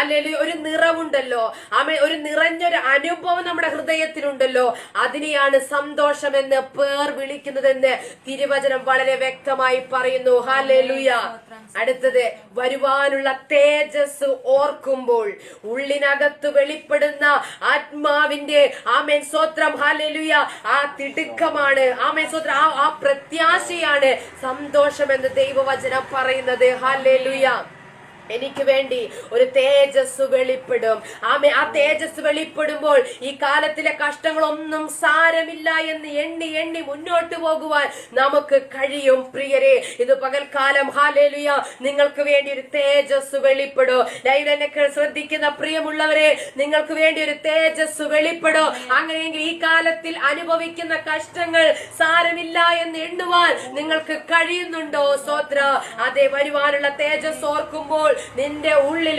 അല്ലെങ്കിൽ ഒരു നിറവുണ്ടല്ലോ. ആമേ ഒരു നിറഞ്ഞൊരു അനുഭവം നമ്മുടെ ഹൃദയത്തിലുണ്ടല്ലോ. അതിനെയാണ് സന്തോഷം എന്ന് പേർ വിളിക്കുന്നതെന്ന് തിരുവചനം വളരെ വ്യക്തമായി പറയുന്നു. ഹാലേലുയ അടുത്തത് വരുവാനുള്ള തേജസ് ഓർക്കുമ്പോൾ ഉള്ളിനകത്ത് വെളിപ്പെടുന്ന ആത്മാവിന്റെ ആമേൻ സ്വത്രം ഹാലേലുയ ആ തിടുക്കമാണ് ആമേൻ സ്വത്രം ആ പ്രത്യാശയാണ് സന്തോഷം എന്ന് ദൈവവചനം പറയുന്നത്. ഹാലേലുയ എനിക്ക് വേണ്ടി ഒരു തേജസ് വെളിപ്പെടും. ആമേ ആ തേജസ് വെളിപ്പെടുമ്പോൾ ഈ കാലത്തിലെ കഷ്ടങ്ങളൊന്നും സാരമില്ല എന്ന് എണ്ണി എണ്ണി മുന്നോട്ട് പോകുവാൻ നമുക്ക് കഴിയും പ്രിയരെ. ഇത് പകൽക്കാലം ഹാലേലുയ നിങ്ങൾക്ക് വേണ്ടി ഒരു തേജസ് വെളിപ്പെടോ. എന്നെ ശ്രദ്ധിക്കുന്ന പ്രിയമുള്ളവരെ നിങ്ങൾക്ക് വേണ്ടി ഒരു തേജസ് വെളിപ്പെടോ. അങ്ങനെയെങ്കിൽ ഈ കാലത്തിൽ അനുഭവിക്കുന്ന കഷ്ടങ്ങൾ സാരമില്ല എന്ന് എണ്ണുവാൻ നിങ്ങൾക്ക് കഴിയുന്നുണ്ടോ സ്വത്ര അതെ വരുവാനുള്ള തേജസ് ഓർക്കുമ്പോൾ നിന്റെ ഉള്ളിൽ